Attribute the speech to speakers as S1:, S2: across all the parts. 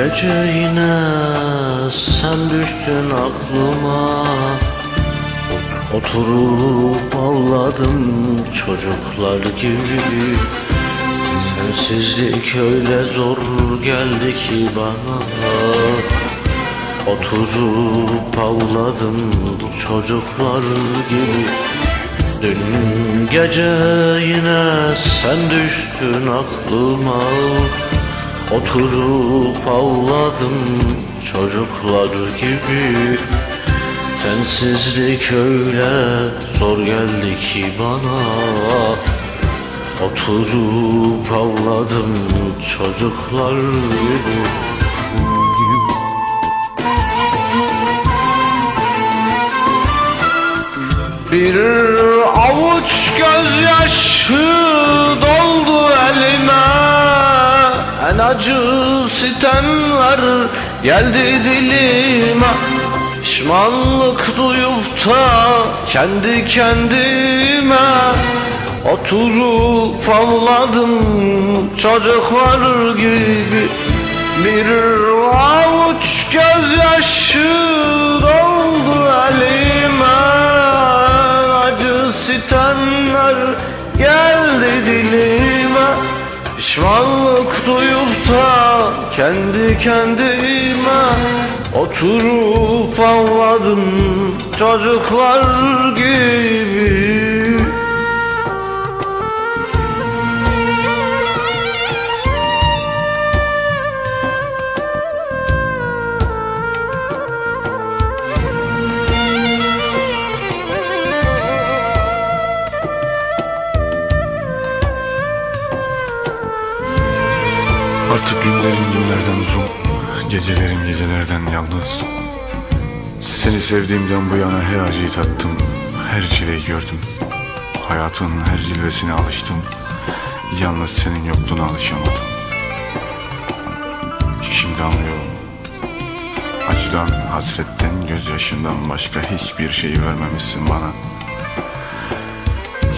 S1: gece yine sen düştün aklıma. Oturup ağladım çocuklar gibi. Sensizlik öyle zor geldi ki bana. Oturup ağladım çocuklar gibi. Dün gece yine sen düştün aklıma Oturup ağladım çocuklar gibi. Sensizlik öyle zor geldi ki bana. Oturup ağladım çocuklar gibi. Bir avuç gözyaşı acı sitemler geldi dilime. Pişmanlık duyup da kendi kendime Oturup ağladım çocuklar gibi. Bir avuç gözyaşı doldu elime. Acı sitemler geldi dilime Pişmanlık duyup da kendi kendime Oturup ağladım çocuklar gibi
S2: Artık günlerim günlerden uzun Gecelerim gecelerden yalnız. Seni sevdiğimden bu yana her acıyı tattım Her çileyi gördüm. Hayatın her cilvesine alıştım Yalnız senin yokluğuna alışamadım. Şimdi anlıyorum Acıdan, hasretten, gözyaşından başka hiçbir şey vermemişsin bana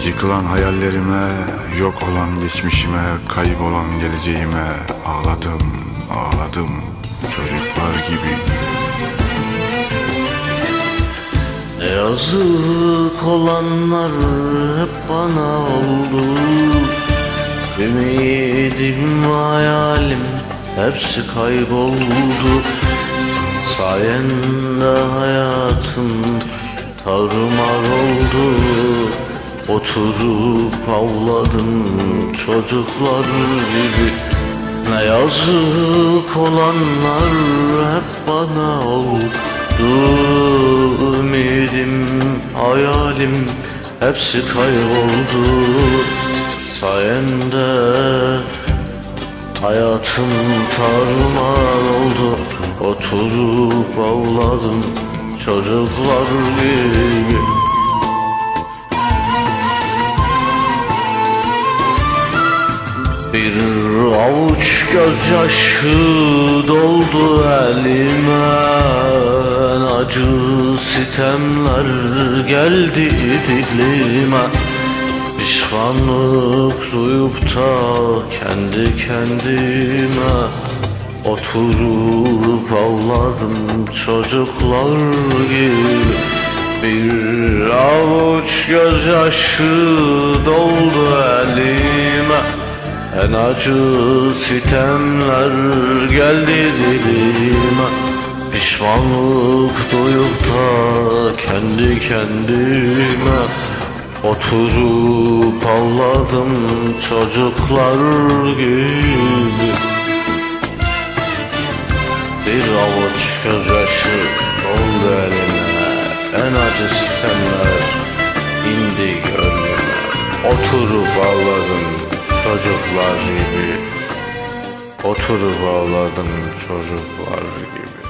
S2: Yıkılan hayallerime, yok olan geçmişime, kaybolan geleceğime ağladım, ağladım. Çocuklar gibi.
S1: Yazık olanlar hep bana oldu. Ümidim, hayalim hepsi kayboldu. Sayende hayatım tarumar oldu Oturup ağladım çocuklar gibi. Ne yazık olanlar hep bana oldu. Ümidim, hayalim hepsi kayboldu. Sayende hayatım tarumar oldu. Oturup ağladım çocuklar gibi gözyaşı doldu elime Acı sitemler geldi dilime. Pişmanlık duyup da kendi kendime Oturup ağladım çocuklar gibi. Bir avuç gözyaşı doldu elime en acı sitemler geldi dilime. Pişmanlık duyup da kendi kendime Oturup ağladım çocuklar gibi. Bir avuç gözyaşı doldu elime. En acı sitemler indi gönlüme. Oturup ağladım çocuklar gibi. Oturup ağladım çocuklar gibi